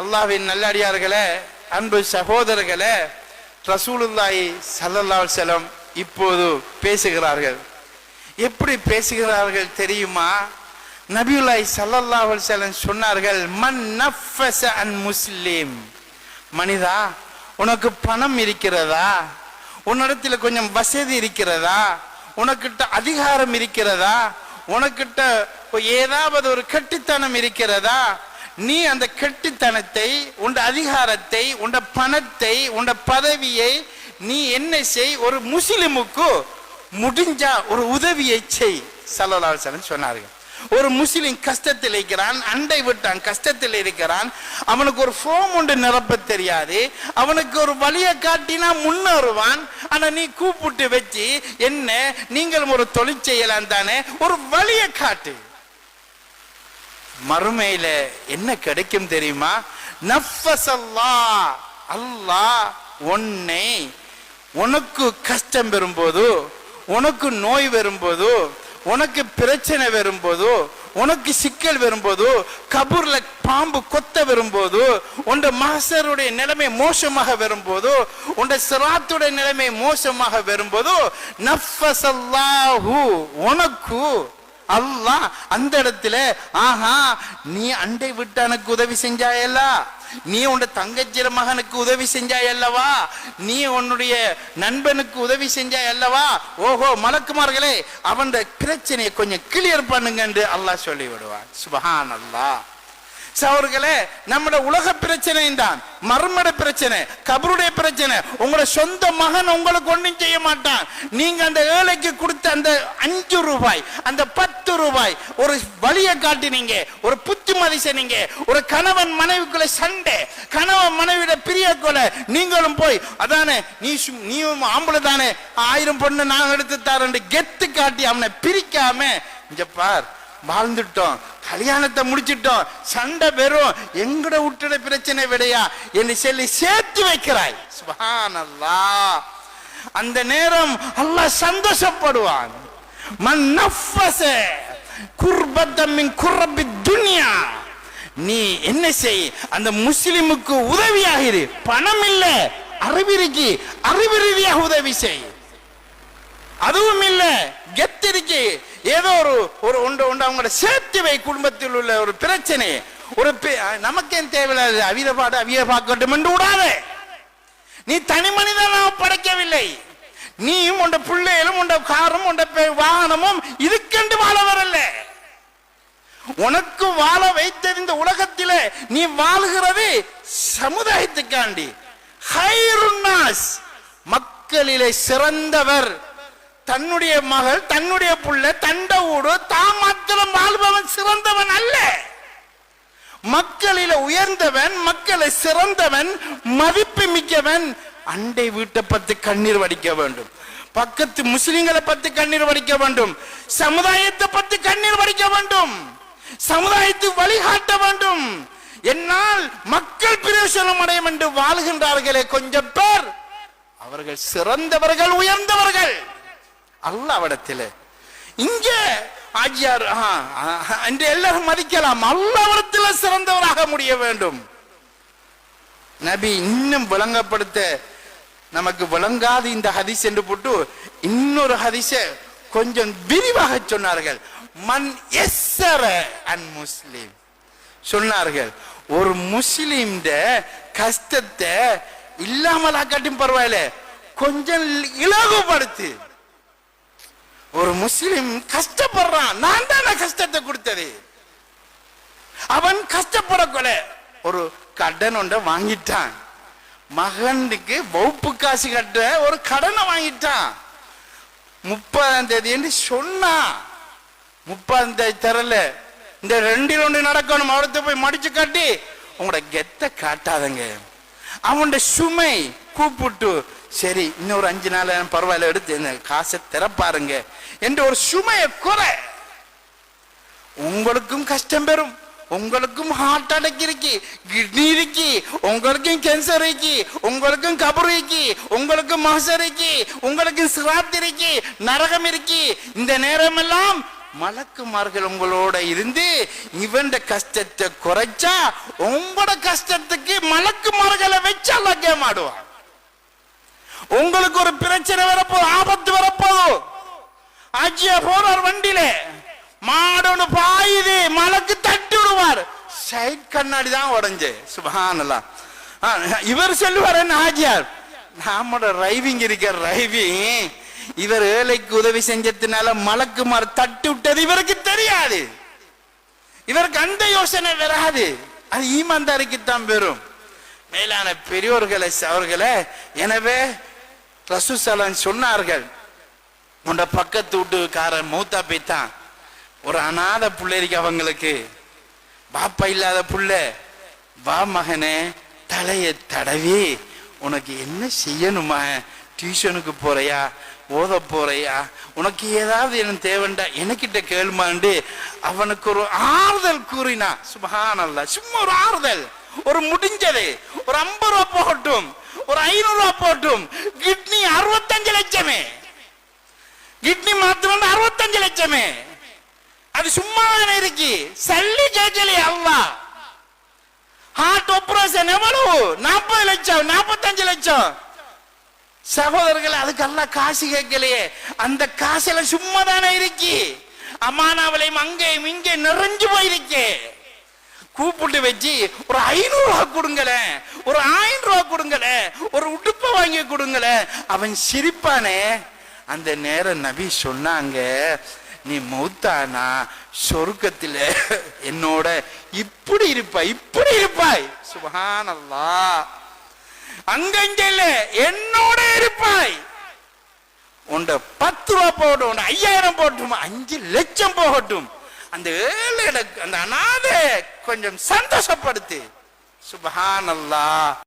அல்லாஹ்வின் நல்லடியார்களே அன்பு சகோதரர்களே ரசூலுல்லாஹி சல்லல்லா செல்லம் இப்போது பேசுகிறார்கள். எப்படி பேசுகிறார்கள் தெரியுமா? நபியுல்லாய் ஸல்லல்லாஹு அலைஹி சொன்னார்கள் மன் நஃபஸ அன் முஸ்லீம். மனிதா உனக்கு பணம் இருக்கிறதா? உன்னிடத்துல கொஞ்சம் வசதி இருக்கிறதா? உனக்கிட்ட அதிகாரம் இருக்கிறதா? உனக்கிட்ட ஏதாவது ஒரு கட்டித்தனம் இருக்கிறதா? நீ அந்த கெட்டித்தனத்தை உண்ட அதிகாரத்தை உண்ட பணத்தை உண்ட பதவியை நீ என்ன செய்? ஒரு முஸ்லிமுக்கு முடிஞ்சா ஒரு உதவியை செய் சல்லல்லாஹு சொன்னார்கள். ஒரு முஸ்லிம் கஷ்டத்தில் இருக்கிறான் அண்டை விட்டான் கஷ்டத்தில் இருக்கிறான். அவனுக்கு ஒரு ஃபோம் ஒன்று நிரப்ப தெரியாது. அவனுக்கு ஒரு வழியை காட்டினா முன்னேறுவான் ஆனா நீ கூப்பிட்டு வச்சு என்ன? நீங்களும் ஒரு தொழிற்செயலாம் தானே? ஒரு வழியை காட்டு. மறுமையில என்ன கிடைக்கும் தெரியுமா? நஃபசல்லா அல்லாஹ் உன்னை உனக்கு கஷ்டம் வரும்போது உனக்கு நோய் வரும்போது உனக்கு பிரச்சனை வரும்போது உனக்கு சிக்கல் வரும்போது கபூர்ல பாம்பு கொத்த வரும்போது உண்ட மகசருடைய நிலைமை மோசமாக வரும்போது உண்ட சிராத்துடைய நிலைமை மோசமாக வரும்போது நஃபசல்லாஹு உனக்கு அல்லாஹ் அந்த இடத்துல ஆஹா நீ அண்டை விட்டு எனக்கு உதவி செஞ்சாயல்லா? நீ உன் தங்கச்சிர மகனுக்கு உதவி செஞ்சாய் அல்லவா நீ உன்னுடைய நண்பனுக்கு உதவி செஞ்சாய் அல்லவா ஓஹோ மலக்குமார்களே அவன் பிரச்சனையை கொஞ்சம் கிளியர் பண்ணுங்க என்று அல்லாஹ் சொல்லி விடுவான் சுபஹான் அல்லாஹ் சவர்களே நம்முடைய உலக பிரச்சனை தான் மர்மட பிரச்சனை கபருடைய பிரச்சனை. உங்களோட சொந்த மகன் உங்களுக்கு ஒன்றும் செய்ய மாட்டான். நீங்க அந்த ஏழைக்கு கொடுத்த அந்த அஞ்சு ரூபாய் அந்த பத்து ரூபாய் ஒரு வழியை காட்டினீங்க ஒரு புத்திமதி சொன்னீங்க ஒரு கணவன் மனைவிக்குள்ள சண்டை கணவன் மனைவியோட பிரிய கொலை நீங்களும் போய் அதானே நீ சு- நீயும் ஆம்பளை தானே ஆயிரம் பொண்ணு நான் எடுத்து தரேன் கெத்து காட்டி அவனை பிரிக்காம இங்க பார் வாழ்ந்துட்டோம். கல்யாணத்தை முடிச்சிட்டோம். சண்டை பெறும் எங்கட விட்டுட பிரச்சனை விடையா? என்று சொல்லி சேர்த்து வைக்கிறாய். சுபஹானல்லாஹ் அந்த நேரம் அல்லாஹ் சந்தோஷப்படுவான். மன் நஃபஸ குர்பத்தம் குர்ரபி துன்யா. நீ என்ன செய்? அந்த முஸ்லிமுக்கு உதவியாகிரு பணம் இல்ல. அறிவிருக்கு அறிவு ரீதியாக உதவி செய். அதுவும் இல்ல. கெத்திருக்கு ஏதோ ஒரு ஒரு உண்டு உண்டு அவங்களோட சேர்த்து வை குடும்பத்தில் உள்ள ஒரு பிரச்சனை ஒரு பி- நமக்கேன் தேவையில்லாத அவித பாடு அவிய பார்க்கட்டும் என்று விடாதே. நீ தனி மனிதனாக படைக்கவில்லை. நீயும் உண்ட பிள்ளைகளும் உண்ட காரும் உண்ட வாகனமும் இதுக்கென்று வாழ வரல உனக்கு வாழ வைத்தது இந்த உலகத்திலே நீ வாழ்கிறது சமுதாயத்துக்காண்டி. ஹைருன்னாஸ் மக்களிலே சிறந்தவர். தன்னுடைய மகள் தன்னுடைய புள்ள தண்ட ஊடு தான் மாத்திரம் வாழ்பவன் சிறந்தவன் அல்ல. மக்களில உயர்ந்தவன் மக்களை சிறந்தவன் மதிப்பு மிக்கவன். அண்டை வீட்டை பத்தி கண்ணீர் வடிக்க வேண்டும். பக்கத்து முஸ்லிம்களை பத்தி கண்ணீர் வடிக்க வேண்டும். சமுதாயத்தை பத்தி கண்ணீர் வடிக்க வேண்டும். சமுதாயத்தை வழிகாட்ட வேண்டும். என்னால் மக்கள் பிரயோசனம் அடையும் என்று வாழ்கின்றார்களே கொஞ்சம் பேர். அவர்கள் சிறந்தவர்கள் உயர்ந்தவர்கள். அல்லாவிடத்திலே. இங்கே ஆஜியார் என்று எல்லாரும் மதிக்கலாம். அல்லாவிடத்தில் சிறந்தவராக முடிய வேண்டும். நபி இன்னும் விளங்கப்படுத்த நமக்கு விளங்காது இந்த ஹதிஸ் என்று போட்டு இன்னொரு ஹதீஸ கொஞ்சம் விரிவாக சொன்னார்கள். மண் எஸ்ஸர அன் முஸ்லீம். சொன்னார்கள். ஒரு முஸ்லீம் கஷ்டத்தை இல்லாமலாக்காட்டும் பரவாயில்ல. கொஞ்சம் இலகுபடுத்து. ஒரு முஸ்லிம் கஷ்டப்படுறான். நான் தானே கஷ்டத்தை கொடுத்தது. அவன் கஷ்டப்படக்கூட ஒரு கடன் ஒன்றை வாங்கிட்டான். மகனுக்கு வகுப்பு காசு கட்ட ஒரு கடனை வாங்கிட்டான். முப்பதாம் தேதி என்று சொன்னா. முப்பதாம் தேதி தரல இந்த ரெண்டு ரெண்டு நடக்கணும். அவரத்தை போய் மடிச்சு காட்டி உங்களோட கெத்த காட்டாதங்க. அவனோட சுமை கூப்பிட்டு சரி இன்னொரு அஞ்சு நாள் பரவாயில்ல எடுத்து காசை திறப்பாருங்க என்ற ஒரு சுமையை குறை உங்களுக்கும் கஷ்டம் பெறும். உங்களுக்கும் ஹார்ட் அட்டாக் இருக்கு கிட்னி இருக்கு உங்களுக்கும் கேன்சர் இருக்கு உங்களுக்கும் கபர் இருக்கு உங்களுக்கும் மாசர் இருக்கு உங்களுக்கும் சிராத் இருக்கு நரகம் இருக்கு. இந்த நேரம் எல்லாம் மலக்குமார்கள் உங்களோட இருந்து இவன் கஷ்டத்தை குறைச்சா உங்களோட கஷ்டத்துக்கு மலக்குமார்களை வச்சு அல்ல கேமாடுவான் உங்களுக்கு ஒரு பிரச்சனை வரப்போது ஆபத்து வரப்போது ஆஜியா போறார் வண்டியிலே. மாடொன்னு பாயுது மலக்கு தட்டி விடுவார். சைட் கண்ணாடி தான் உடஞ்சு சுபஹானல்லா ஆ, இவர் சொல்லுவார் என்ன ஆஜியார் நம்மட ரைவிங் இருக்க ரைவிங் இவர் ஏழைக்கு உதவி செஞ்சதுனால மலக்குமார் தட்டி விட்டது இவருக்கு தெரியாது. இவருக்கு அந்த யோசனை வராது. அது ஈமான்தாரிக்கு தான் பெறும் மேலான பெரியோர்களை அவர்களை எனவே ரசூசலன் சொன்னார்கள் உண்ட பக்கத்து வீட்டுக்காரன் மூத்தா பைத்தான் ஒரு அநாத பிள்ளைக்கு அவங்களுக்கு. பாப்பா இல்லாத புள்ள. வா மகனே தலைய தடவி உனக்கு என்ன செய்யணுமா? டியூஷனுக்கு போறியா? ஓத போறியா? உனக்கு ஏதாவது எனக்கு தேவைண்டா? எனக்கிட்ட கேளுமாண்டு. அவனுக்கு ஒரு ஆறுதல் கூறினா சுபஹானல்லா சும்மா ஒரு ஆறுதல். ஒரு முடிஞ்சது. ஒரு ஐம்பது ரூபா போகட்டும். ஒரு ஐநூறு ரூபா போட்டும். கிட்னி அறுபத்தஞ்சு லட்சமே. கிட்னி மாத்தணும் அறுபத்தஞ்சு லட்சமே. அது சும்மா தானே இருக்கு. சல்லி கேட்கலையே அல்லா. ஹார்ட் ஆபரேஷன் எவ்வளவு? நாற்பது லட்சம் நாற்பத்தஞ்சு லட்சம். சகோதரர்கள் அதுக்கெல்லாம் காசு கேட்கலையே. அந்த காசுல சும்மா தானே இருக்கு. அமானாவிலையும் அங்கேயும் இங்கே நிறைஞ்சு போயிருக்கே. கூப்பிட்டு வச்சு ஒரு ஐநூறு ரூபா கொடுங்களேன். ஒரு ஆயிரம் ரூபா கொடுங்களேன். ஒரு உடுப்பை வாங்கி கொடுங்களேன். அவன் சிரிப்பானே. அந்த நேரம் நபி சொன்னாங்க நீ மௌத்தானா? சொருக்கத்தில் என்னோட இப்படி இருப்பாய் இப்படி இருப்பாய். சுபானல்லா அங்கங்க இல்ல என்னோட இருப்பாய். உண்ட பத்து ரூபா போகட்டும் ஐயாயிரம் போகட்டும்? அஞ்சு லட்சம் போகட்டும். அந்த ஏழு அந்த அனாதை கொஞ்சம் சந்தோஷப்படுத்து. சுபஹானல்லாஹ்